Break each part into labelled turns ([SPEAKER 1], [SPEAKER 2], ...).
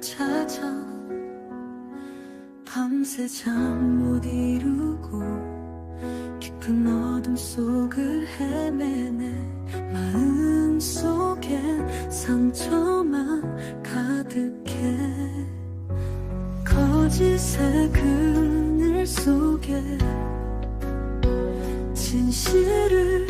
[SPEAKER 1] 찾아 밤새 잠 못 이루고 깊은 어둠 속을 헤매네. 마음 속엔 상처만 가득해. 거짓의 그늘 속에 진실을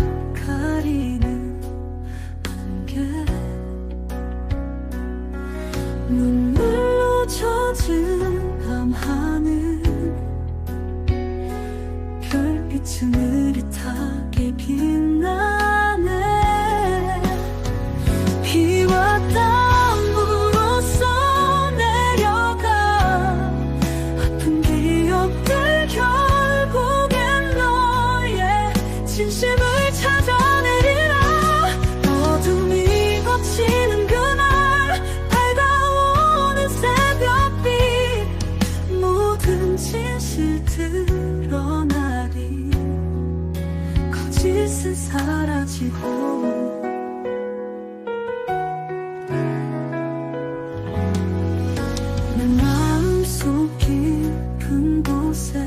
[SPEAKER 1] 느릿하게 빛나네. 비와 땀으로써 내려가. 아픈 기억들 결국엔 너의 진심을 찾아내리라. 어둠이 걷히는 그날 밝아오는 새벽빛 모든 진실 드러나리 거짓은 사라지고. 내 마음속 깊은 곳에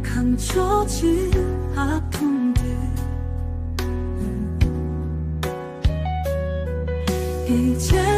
[SPEAKER 1] 감춰진 아픔들. 이제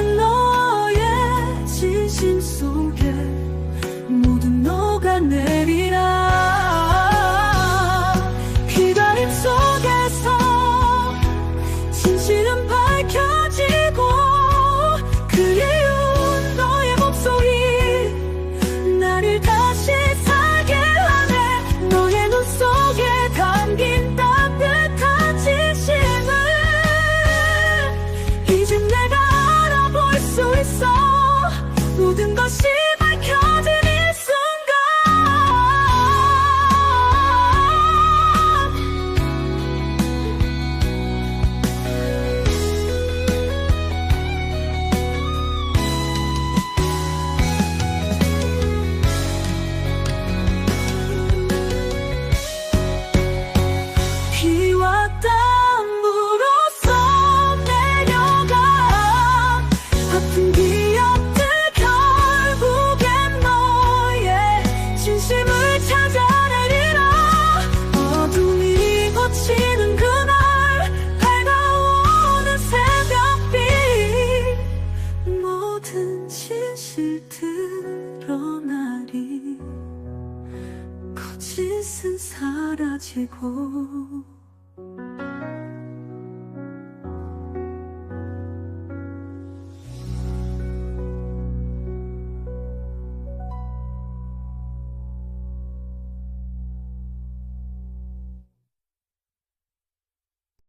[SPEAKER 1] 모 모든 진실 드러나리. 거짓은 사라지고